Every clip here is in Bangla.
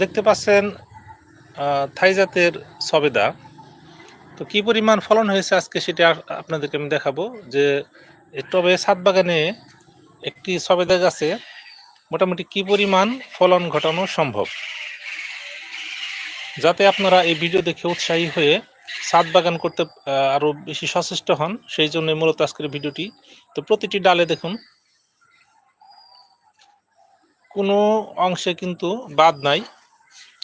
দেখতে পাচ্ছেন থাই জাতের সবেদা। তো কি পরিমাণ ফলন হয়েছে আজকে সেটা আপনাদেরকে আমি দেখাবো যে টবে ছাদ বাগানে একটি সবেদা গাছে মোটামুটি কি পরিমাণ ফলন ঘটানো সম্ভব? যাতে আপনারা এই ভিডিও দেখে উৎসাহী হয়ে ছাদ বাগান করতে আরও বেশি সচেষ্ট হন, সেই জন্য মূলত আজকের ভিডিওটি। তো প্রতিটি ডালে দেখুন কোনো অংশে কিন্তু বাদ নাই।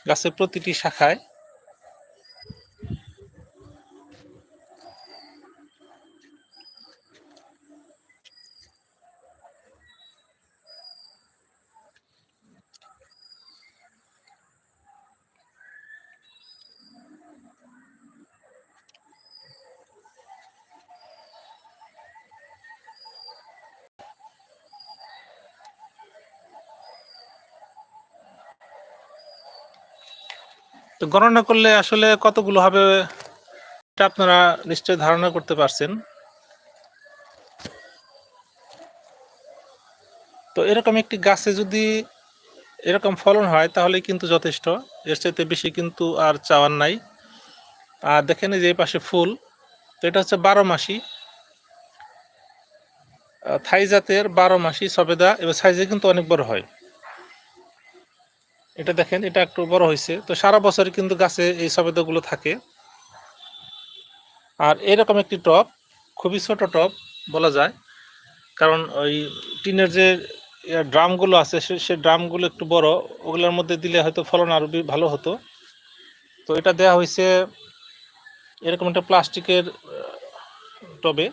গাছের প্রতিটি শাখায় তো গণনা করলে আসলে কতগুলো হবে এটা আপনারা নিশ্চয়ই ধারণা করতে পারছেন। তো এরকম একটি গাছে যদি এরকম ফলন হয়, তাহলে কিন্তু যথেষ্ট। এর চাইতে বেশি কিন্তু আর চাওয়ার নাই। আর দেখেন যে এই পাশে ফুল, তো এটা হচ্ছে বারো মাসি। থাই জাতের বারো মাসি সবেদা, এবার সাইজে কিন্তু অনেক বড় হয়। এটা দেখেন, এটা একটু বড় হয়েছে। তো সারা বছর কিন্তু গাছে এই সবেদাগুলো থাকে। আর এরকম একটি টব, খুবই ছোট টব বলা যায়। কারণ ওই টিনের যে ড্রামগুলো আছে, সে ড্রামগুলো একটু বড়, ওগুলোর মধ্যে দিলে হয়তো ফলন আরও বে- ভালো হতো। তো এটা দেয়া হয়েছে এরকম একটা প্লাস্টিকের টবে।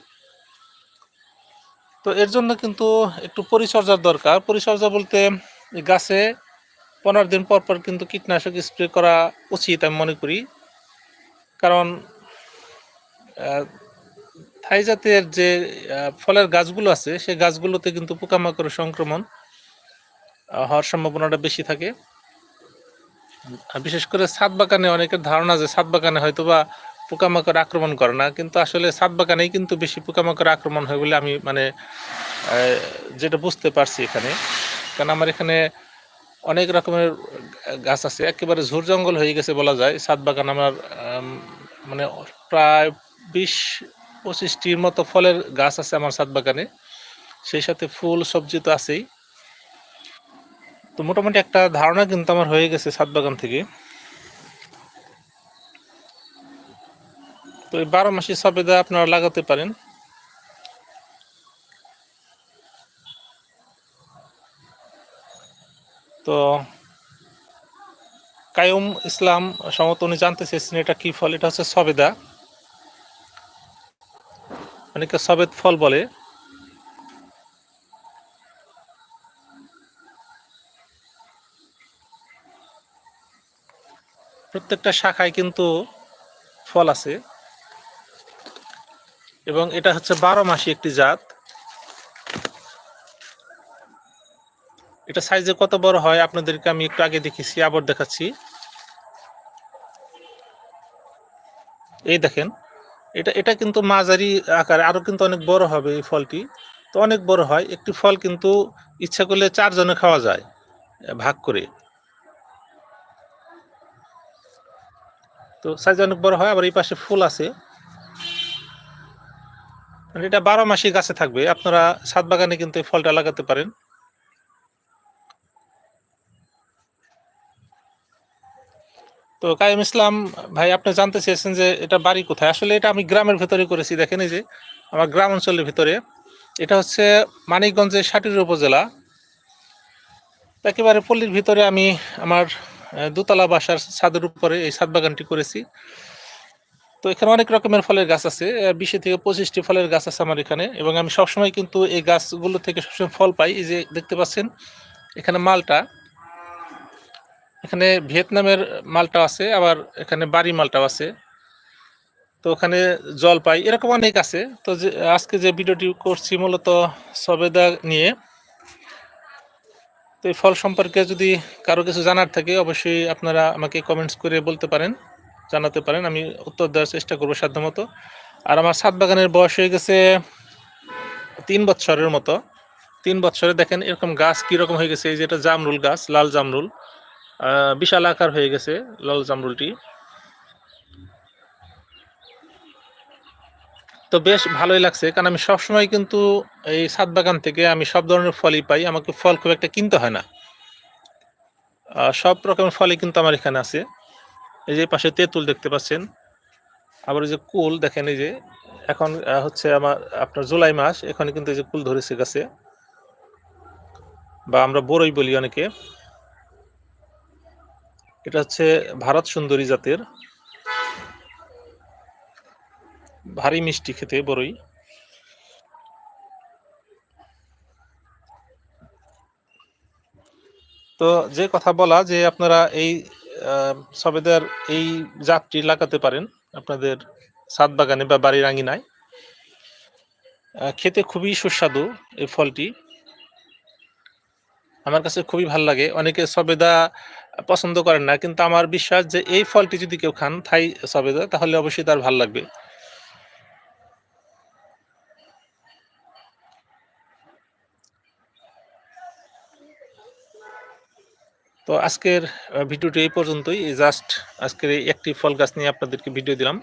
তো এর জন্য কিন্তু একটু পরিচর্যার দরকার। পরিচর্যা বলতে গাছে পনেরো দিন পর পর কিন্তু কীটনাশক স্প্রে করা উচিত আমি মনে করি। কারণ থাই জাতের যে ফলের গাছগুলো আছে, সেই গাছগুলোতে কিন্তু পোকামাকড়ের সংক্রমণ হওয়ার সম্ভাবনাটা বেশি থাকে। বিশেষ করে ছাদ বাগানে অনেকের ধারণা যে ছাদ বাগানে হয়তো বা পোকামাকড় আক্রমণ করে না, কিন্তু আসলে ছাদ বাগানেই কিন্তু বেশি পোকামাকড় আক্রমণ হয় বলে আমি মানে যেটা বুঝতে পারছি এখানে। কারণ আমার এখানে অনেক রকমের গাছ আছে। একেবারে ঝুর জঙ্গল হয়ে গেছে বলা যায়। ছাদ বাগান আমার মানে প্রায় বিশ পঁচিশটির মতো ফলের গাছ আছে আমার ছাদ বাগানে। সেই সাথে ফুল, সবজি তো আছেই। তো মোটামুটি একটা ধারণা কিন্তু আমার হয়ে গেছে ছাদ বাগান থেকে। তো এই বারো মাসি সবেদা আপনারা লাগাতে পারেন। তো কায়ুম ইসলাম সম্ভবত উনি জানতে চেয়েছেন এটা কি ফল? এটা হচ্ছে সবেদা। অনেকে সবেদ ফল বলে। প্রত্যেকটা শাখায় কিন্তু ফল আছে। এবং এটা হচ্ছে বারো মাসি একটি জাত। এটা সাইজে কত বড় হয় আপনাদেরকে আমি একটু আগে দেখেছি, আবার দেখাচ্ছি। এই দেখেন, এটা এটা কিন্তু মাঝারি আকারে আরও কিন্তু অনেক বড় হবে এই ফলটি। তো অনেক বড় হয়, একটি ফল কিন্তু ইচ্ছা করলে চারজনে খাওয়া যায়, ভাগ করে। তো সাইজ অনেক বড় হয়, আবার এই পাশে ফুল আছে। মানে এটা বারো মাসি গাছে থাকবে, আপনারা ছাদ বাগানে কিন্তু এই ফলটা লাগাতে পারেন। তো কায়েম ইসলাম, ভাই, আপনি জানতে চেয়েছেন যে এটা বাড়ি কোথায়? আসলে এটা আমি গ্রামের ভেতরে করেছি, দেখেন এই যে, আমার গ্রাম অঞ্চলের ভিতরে। এটা হচ্ছে মানিকগঞ্জের সাটির উপজেলা। একেবারে পল্লীর ভিতরে আমি আমার দোতলা বাসার ছাদের উপরে এই ছাদ বাগানটি করেছি। তো এখানে অনেক রকমের ফলের গাছ আছে বিশে থেকে পঁচিশটি ফলের গাছ আছে আমার এখানে, এবং আমি সবসময় কিন্তু এই গাছগুলো থেকে সবসময় ফল পাই। এই যে দেখতে পাচ্ছেন, এখানে মালটা। এখানে ভিয়েতনামের মালটা আছে, আবার এখানে বাড়ি মালটাও আছে। তো ওখানে জল পাই, এরকম অনেক আছে। তো যে, আজকে যে ভিডিওটি করছি মূলত সবেদা নিয়ে। তো এই ফল সম্পর্কে যদি কারও কিছু জানার থাকে, অবশ্যই আপনারা আমাকে কমেন্টস করে বলতে পারেন, জানাতে পারেন। আমি উত্তর দেওয়ার চেষ্টা করব সাধ্যমতো। আর আমার সাত বাগানের বয়স হয়ে গেছে তিন বছরের মতো। তিন বছরে দেখেন এরকম গাছ কীরকম হয়ে গেছে, এই যে এটা জামরুল গাছ, লাল জামরুল। বিশাল আকার হয়ে গেছে লাল জামরুলটি। তো বেশ ভালোই লাগছে, কারণ আমি সবসময় কিন্তু এই ছাদ বাগান থেকে আমি সব ধরনের ফলই পাই। আমাকে ফল খুব একটা কিনতে হয় না। সব রকমের ফলই কিন্তু আমার এখানে আছে। এই যে পাশে তেঁতুল দেখতে পাচ্ছেন। আবার যে কুল দেখেন, এই যে এখন হচ্ছে আমার, আপনার জুলাই মাস এখানে কিন্তু এই যে কুল ধরেছে গাছে। বা আমরা বড়ই বলি অনেকে। এটা হচ্ছে ভারত সুন্দরী জাতের ভারী মিষ্টি খেতে বড়ই তো যে কথা বলা যে আপনারা এই সবেদার এই জাতটি লাগাতে পারেন আপনাদের ছাদ বাগানে বা বাড়ির আঙিনায়। খেতে খুবই সুস্বাদু এই ফলটি। আমার কাছে খুবই ভালো লাগে। অনেকে সবেদা পছন্দ করেন না, কিন্তু আমার বিশ্বাস যে এই ফলটি যদি কেউ খান থাই সবেদা, তাহলে অবশ্যই তার ভালো লাগবে। তো আজকের ভিডিওটি এই পর্যন্তই। জাস্ট আজকের এই একটি ফল গাছ নিয়ে আপনাদেরকে ভিডিও দিলাম।